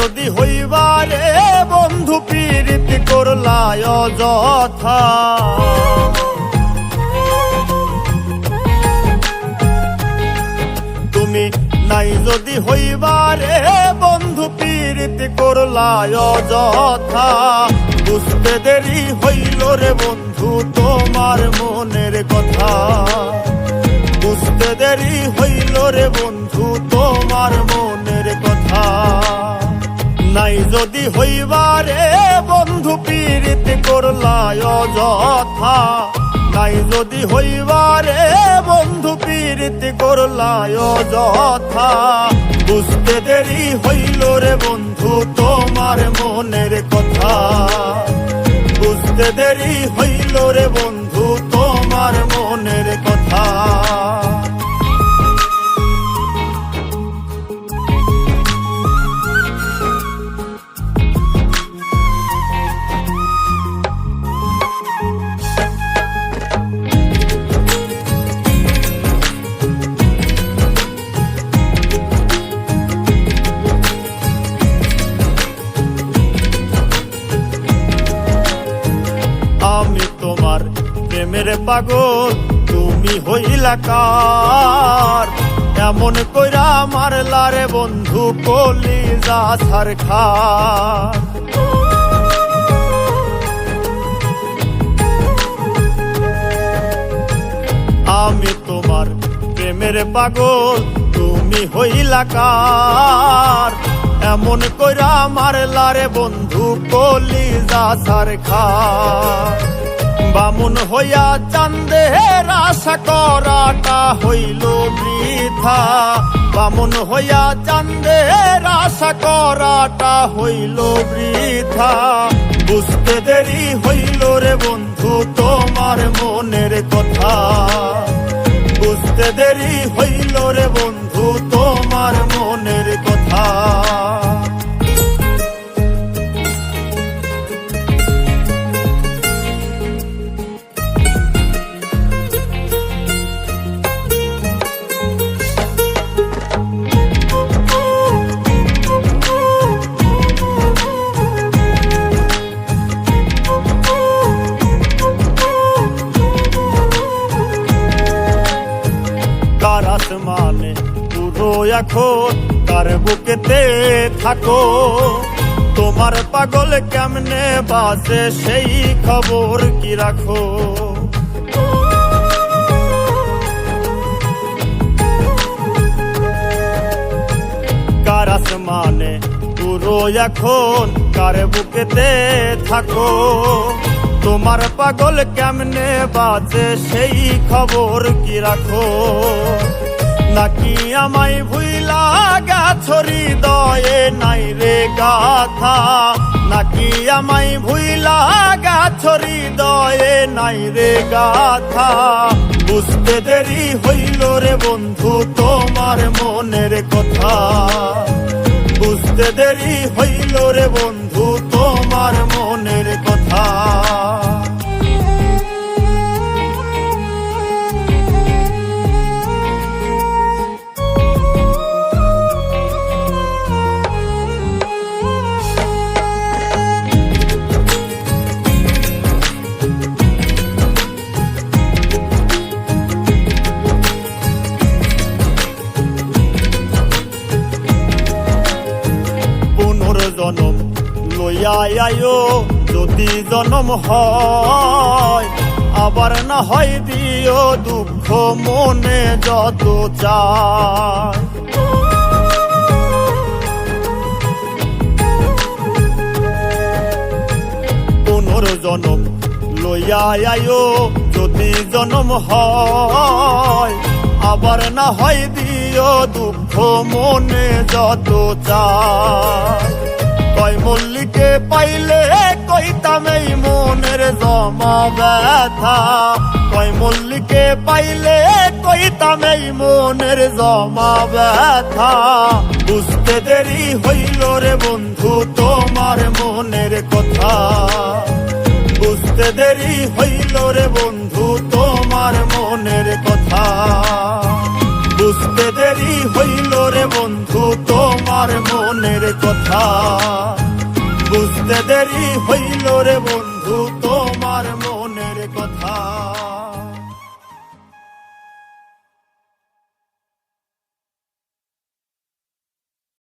যদি হইবারে বন্ধু পীড়িত করলায় যথা তুমি নাই যদি হইবারে বন্ধু পীড়িত করলায় যথা বুঝতে দেরি হইল রে বন্ধু তোমার মনের কথা। বুঝতে দেরি হইল রে বন্ধু যদি হইবারে বন্ধু, পীড়িত করলায় অযথা। নাই যদি হইবারে বন্ধু, পীড়িত করলায় অযথা। বুঝতে দেরি হইল রে বন্ধু, তোমার মনের কথা। বুঝতে দেরি হইল রে বন্ধু, তোমার মনের কথা। প্রেমের পাগল, তুমি হইলা কার? এমন কইরা মারলা রে বন্ধু কলি যা সার খার। আমি তোমার প্রেমের পাগল, তুমি হইলা কার? এমন কইরা মারলা রে বন্ধু কলি যা সার খার। বামুন হইয়া চান্দের আশা করাটা হইল বৃথা। বামুন হইয়া চান্দের আশা করাটা হইল বৃথা। বুঝতে দেরি হইল রে বন্ধু, তোমার মনের কথা। বুঝতে দেরি হইল রে বন্ধু এখন কার বুকেতে থাকো। তোমার পাগল কেমনে বাসে সেই খবর কি রাখো? কার আসমানে পুরো এখন কার বুকেতে থাকো? তোমার পাগল কেমনে বাজে সেই খবর কি রাখো? নাকি আমায় ভুইলা গাছরি দয়ে নাই রে গাথা? নাকি আমায় ভুইলা গাছরি দয়ে নাই রে গাথা? বুঝতে দেরি হইল রে বন্ধু, তোমার মনের কথা। বুঝতে দেরি হইল রে বন্ধু পুনর্জনম লইয়া আয়ো যদি জনম হয়, আবার না হয় দিও দুঃখ মনে যত চায়। পুনর্জনম লইয়া আয়ো যদি জনম হয়, আবার না হয় দিও দুঃখ মনে যত চায়। কয় মল্লিকে পাইলে কইতাম এই মনের জমা ব্যথা। কয় মল্লিকে পাইলে কইতাম এই মনের জমা ব্যথা। বুঝতে দেরি হইল রে বন্ধু, তোমার মনের কথা। বুঝতে দেরি হইল রে বন্ধু তোমার হইল রে বন্ধু তোমার মনের কথা বুঝতে দেরি হইল রে বন্ধু